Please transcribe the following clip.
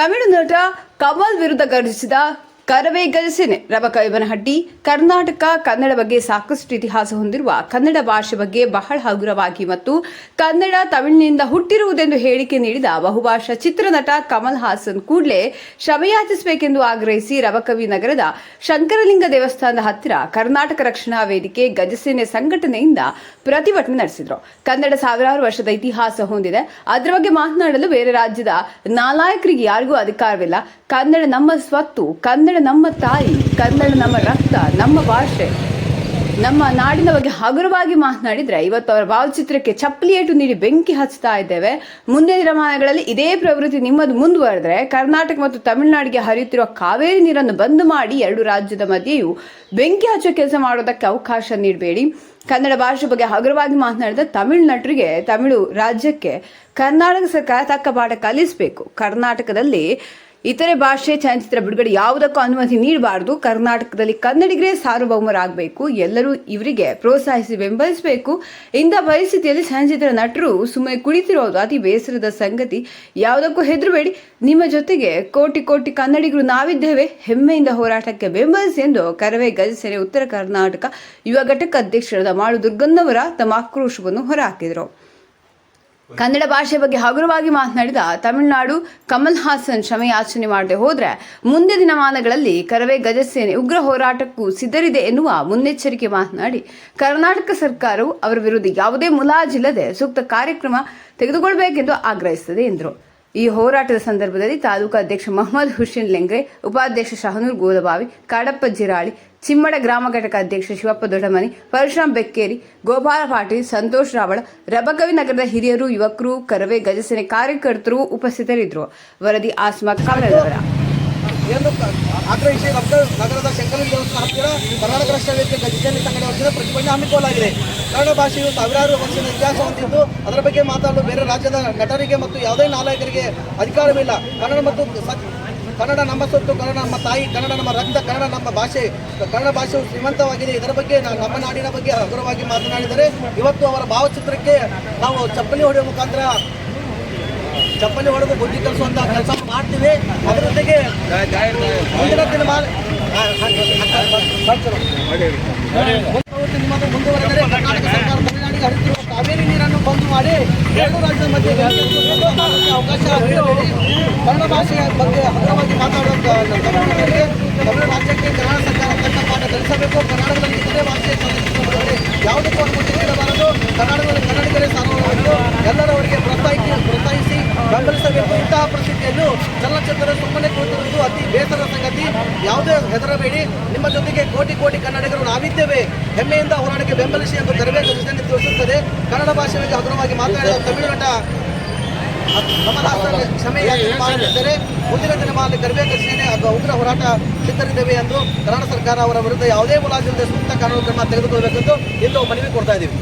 ತಮಿಳು ನಟ ಕಮಲ್ ವಿರುದ್ಧ ಗರ್ಜಿಸಿದ ಕರವೇ ಗಜಸೇನೆ ರಬಕೈಬನಹಟ್ಟಿ ಕರ್ನಾಟಕ ಕನ್ನಡ ಬಗ್ಗೆ ಸಾಕಷ್ಟು ಇತಿಹಾಸ ಹೊಂದಿರುವ ಕನ್ನಡ ಭಾಷೆ ಬಗ್ಗೆ ಬಹಳ ಹಗುರವಾಗಿ ಮತ್ತು ಕನ್ನಡ ತಮಿಳಿನಿಂದ ಹುಟ್ಟಿರುವುದೆಂದು ಹೇಳಿಕೆ ನೀಡಿದ ಬಹುಭಾಷಾ ಚಿತ್ರನಟ ಕಮಲ್ ಹಾಸನ್ ಕೂಡಲೇ ಕ್ಷಮೆಯಾಚಿಸಬೇಕೆಂದು ಆಗ್ರಹಿಸಿ ರಬಕವಿ ನಗರದ ಶಂಕರಲಿಂಗ ದೇವಸ್ಥಾನದ ಹತ್ತಿರ ಕರ್ನಾಟಕ ರಕ್ಷಣಾ ವೇದಿಕೆ ಗಜಸೇನೆ ಸಂಘಟನೆಯಿಂದ ಪ್ರತಿಭಟನೆ ನಡೆಸಿದರು. ಕನ್ನಡ ಸಾವಿರಾರು ವರ್ಷದ ಇತಿಹಾಸ ಹೊಂದಿದೆ. ಅದರ ಬಗ್ಗೆ ಮಾತನಾಡಲು ಬೇರೆ ರಾಜ್ಯದ ನಾಲಾಯಕರಿಗೆ ಯಾರಿಗೂ ಅಧಿಕಾರವಿಲ್ಲ. ಕನ್ನಡ ನಮ್ಮ ಸ್ವತ್ತು, ಕನ್ನಡ ನಮ್ಮ ತಾಯಿ, ಕನ್ನಡ ನಮ್ಮ ರಕ್ತ, ನಮ್ಮ ಭಾಷೆ, ನಮ್ಮ ನಾಡಿನ ಬಗ್ಗೆ ಹಗುರವಾಗಿ ಮಾತನಾಡಿದ್ರೆ ಇವತ್ತು ಅವರ ಭಾವಚಿತ್ರಕ್ಕೆ ಚಪ್ಪಲಿಯೇಟು ನೀಡಿ ಬೆಂಕಿ ಹಚ್ತಾ ಇದ್ದೇವೆ. ಮುಂದಿನ ದಿನಮಾನಗಳಲ್ಲಿ ಇದೇ ಪ್ರವೃತ್ತಿ ನಿಮ್ಮದು ಮುಂದುವರೆದ್ರೆ ಕರ್ನಾಟಕ ಮತ್ತು ತಮಿಳುನಾಡಿಗೆ ಹರಿಯುತ್ತಿರುವ ಕಾವೇರಿ ನೀರನ್ನು ಬಂದ್ ಮಾಡಿ ಎರಡು ರಾಜ್ಯದ ಮಧ್ಯೆಯೂ ಬೆಂಕಿ ಹಚ್ಚೋ ಕೆಲಸ ಮಾಡೋದಕ್ಕೆ ಅವಕಾಶ ನೀಡಬೇಡಿ. ಕನ್ನಡ ಭಾಷೆ ಬಗ್ಗೆ ಹಗುರವಾಗಿ ಮಾತನಾಡಿದ ತಮಿಳು ನಟರಿಗೆ ತಮಿಳು ರಾಜ್ಯಕ್ಕೆ ಕರ್ನಾಟಕ ಸರ್ಕಾರ ತಕ್ಕ ಪಾಠ ಕಲಿಸಬೇಕು. ಕರ್ನಾಟಕದಲ್ಲಿ ಇತರೆ ಭಾಷೆ ಚಲನಚಿತ್ರ ಬಿಡುಗಡೆ ಯಾವುದಕ್ಕೂ ಅನುಮತಿ ನೀಡಬಾರದು. ಕರ್ನಾಟಕದಲ್ಲಿ ಕನ್ನಡಿಗರೇ ಸಾರ್ವಭೌಮರಾಗಬೇಕು. ಎಲ್ಲರೂ ಇವರಿಗೆ ಪ್ರೋತ್ಸಾಹಿಸಿ ಬೆಂಬಲಿಸಬೇಕು. ಇಂಥ ಪರಿಸ್ಥಿತಿಯಲ್ಲಿ ಚಲನಚಿತ್ರ ನಟರು ಸುಮ್ಮನೆ ಕುಳಿತಿರೋದು ಅತಿ ಬೇಸರದ ಸಂಗತಿ. ಯಾವುದಕ್ಕೂ ಹೆದರಬೇಡಿ. ನಿಮ್ಮ ಜೊತೆಗೆ ಕೋಟಿ ಕೋಟಿ ಕನ್ನಡಿಗರು ನಾವಿದ್ದೇವೆ. ಹೆಮ್ಮೆಯಿಂದ ಹೋರಾಟಕ್ಕೆ ಬೆಂಬಲಿಸಿ ಎಂದು ಕರವೇ ಗಜಸೇನೆ ಉತ್ತರ ಕರ್ನಾಟಕ ಯುವ ಘಟಕ ಅಧ್ಯಕ್ಷರಾದ ಮಾಡು ದುರ್ಗನ್ನವರ ತಮ್ಮ ಆಕ್ರೋಶವನ್ನು ಹೊರಹಾಕಿದರು. ಕನ್ನಡ ಭಾಷೆ ಬಗ್ಗೆ ಹಗುರವಾಗಿ ಮಾತನಾಡಿದ ತಮಿಳುನಾಡು ಕಮಲ್ ಹಾಸನ್ ಕ್ಷಮೆಯಾಚನೆ ಮಾಡದೆ ಹೋದ್ರೆ ಮುಂದೆ ದಿನಮಾನಗಳಲ್ಲಿ ಕರವೇ ಗಜಸೇನೆ ಉಗ್ರ ಹೋರಾಟಕ್ಕೂ ಸಿದ್ಧರಿದೆ ಎನ್ನುವ ಮುನ್ನೆಚ್ಚರಿಕೆ ಮಾತನಾಡಿ, ಕರ್ನಾಟಕ ಸರ್ಕಾರವು ಅವರ ವಿರುದ್ಧ ಯಾವುದೇ ಮುಲಾಜಿಲ್ಲದೆ ಸೂಕ್ತ ಕಾರ್ಯಕ್ರಮ ತೆಗೆದುಕೊಳ್ಳಬೇಕೆಂದು ಆಗ್ರಹಿಸುತ್ತದೆ ಎಂದರು. ಈ ಹೋರಾಟದ ಸಂದರ್ಭದಲ್ಲಿ ತಾಲೂಕು ಅಧ್ಯಕ್ಷ ಮೊಹಮ್ಮದ್ ಹುಸೇನ್ ಲೆಂಗ್ರೆ, ಉಪಾಧ್ಯಕ್ಷ ಶಹನೂರ್ ಗೋದಬಾವಿ ಕಾಡಪ್ಪ ಜಿರಾಳಿ, ಚಿಮ್ಮಡ ಗ್ರಾಮ ಘಟಕ ಅಧ್ಯಕ್ಷ ಶಿವಪ್ಪ ದೊಡ್ಡಮನಿ, ಪರಶುರಾಮ್ ಬೆಕ್ಕೇರಿ, ಗೋಪಾಲ ಪಾಟೀಲ್, ಸಂತೋಷ್ ರಾವಳ, ರಬಕವಿ ನಗರದ ಹಿರಿಯರು, ಯುವಕರು, ಕರವೇ, ಗಜಸೇನೆ ಕಾರ್ಯಕರ್ತರು ಉಪಸ್ಥಿತರಿದ್ದರು. ವರದಿ ಆಸ್ಮಾ ಕಾಮರಾಜವರ ಎಂದು ಆಗ್ರಹಿಸಿ ನಗರದ ಶಂಕರ ದೇವಸ್ಥಾನ ಹತ್ತಿರ ಕರ್ನಾಟಕ ರಾಷ್ಟ್ರ ವೇದಿಕೆ ಗಜಸೇನೆ ಸಂಘಟನೆ ಪ್ರತಿಭಟನೆ ಹಮ್ಮಿಕೊಳ್ಳಲಾಗಿದೆ. ಕನ್ನಡ ಭಾಷೆಯು ಸಾವಿರಾರು ವರ್ಷದ ಇತಿಹಾಸ ಹೊಂದಿದ್ದು, ಅದರ ಬಗ್ಗೆ ಮಾತಾಡಲು ಬೇರೆ ರಾಜ್ಯದ ನಟರಿಗೆ ಮತ್ತು ಯಾವುದೇ ನಾಯಕರಿಗೆ ಅಧಿಕಾರವಿಲ್ಲ. ಕನ್ನಡ ಮತ್ತು ಕನ್ನಡ ನಮ್ಮ ಸೊತ್ತು, ಕನ್ನಡ ನಮ್ಮ ತಾಯಿ, ಕನ್ನಡ ನಮ್ಮ ರಕ್ತ, ಕನ್ನಡ ನಮ್ಮ ಭಾಷೆ, ಕನ್ನಡ ಭಾಷೆಯು ಶ್ರೀಮಂತವಾಗಿದೆ. ಇದರ ಬಗ್ಗೆ ನಾನು ನಮ್ಮ ನಾಡಿನ ಬಗ್ಗೆ ಹಗುರವಾಗಿ ಮಾತನಾಡಿದರೆ, ಇವತ್ತು ಅವರ ಭಾವಚಿತ್ರಕ್ಕೆ ನಾವು ಚಪ್ಪಲಿ ಹೊಡೆಯುವ ಮುಖಾಂತರ ಚಪ್ಪಲಿ ಹೊಡೆದು ಬುದ್ಧಿ ಕಲಿಸುವಂತಹ ಕೆಲಸ ಮಾಡ್ತೀವಿ. ಅದರ ಜೊತೆಗೆ ಮುಂದಿನ ದಿನಮಾನ ಮುಂದುವರೆದರೆ ಕರ್ನಾಟಕ ಸರ್ಕಾರ ತಮಿಳುನಾಡಿಗೆ ಕಾವೇರಿ ನೀರನ್ನು ಬಂದ್ ಮಾಡಿ ಎರಡು ರಾಜ್ಯದ ಮಧ್ಯೆ ಅವಕಾಶ ಕನ್ನಡ ಭಾಷೆಯ ಬಗ್ಗೆ ಹಗುರವಾಗಿ ಮಾತಾಡುವಂತ ತಮಿಳುನಾಡಿಗೆ ತಮಿಳು ರಾಜ್ಯಕ್ಕೆ ಕನ್ನಡ ತಕ್ಕ ಪಾಠ ಕಲಿಸಬೇಕು ಕರ್ನಾಟಕದಲ್ಲಿ ಇತರೆ ಭಾಷೆ ಚಲನಚಿತ್ರಗಳಲ್ಲಿ ಯಾವುದಕ್ಕೂ ಅನುಮತಿ ನೀಡಬಾರದು ಕರ್ನಾಟಕದಲ್ಲಿ ಕನ್ನಡಿಗರೇ ಸಾರ್ವಜನಿಕರು ಎಲ್ಲರವರಿಗೆ ಪ್ರೋತ್ಸಾಹಿಸಿ ಪ್ರೋತ್ಸಾಹಿಸಿ ಬೆಂಬಲಿಸಬೇಕು ಇಂತಹ ಪರಿಸ್ಥಿತಿಯಲ್ಲೂ ಚಲನಚಿತ್ರ ಸುಮ್ಮನೆ ಕುಳಿತಿರುವುದು ಅತಿ ಬೇಸರ ಸಂಗತಿ. ಯಾವುದೇ ಹೆದರಬೇಡಿ. ನಿಮ್ಮ ಜೊತೆಗೆ ಕೋಟಿ ಕೋಟಿ ಕನ್ನಡಿಗರು ನಾವಿದ್ದೇವೆ. ಹೆಮ್ಮೆಯಿಂದ ಹೋರಾಟಕ್ಕೆ ಬೆಂಬಲಿಸಿ ಎಂದು ತರಬೇತಿ ಯೋಜನೆ ತಿಳಿಸುತ್ತದೆ. ಕನ್ನಡ ಭಾಷೆ ಬಗ್ಗೆ ಹಗುರವಾಗಿ ಮಾತನಾಡಿದ ತಮಿಳು ನಟ ಕ್ಷಮೆಯಾಗಿದ್ದರೆ ಮುಂದಿನ ದಿನಮಾನದಲ್ಲಿ ಕರವೇ ಸೇನೆ ಅಥವಾ ಉಗ್ರ ಹೋರಾಟ ಸಿದ್ಧರಿದ್ದೇವೆ ಎಂದು ಕರ್ನಾಟಕ ಸರ್ಕಾರ ಅವರ ವಿರುದ್ಧ ಯಾವುದೇ ಮುಲಾಜಿಲ್ಲದೆ ಸೂಕ್ತ ಕಾನೂನು ಕ್ರಮ ತೆಗೆದುಕೊಳ್ಳಬೇಕೆಂದು ಇಂದು ಮನವಿ ಕೊಡ್ತಾ ಇದ್ದೀವಿ.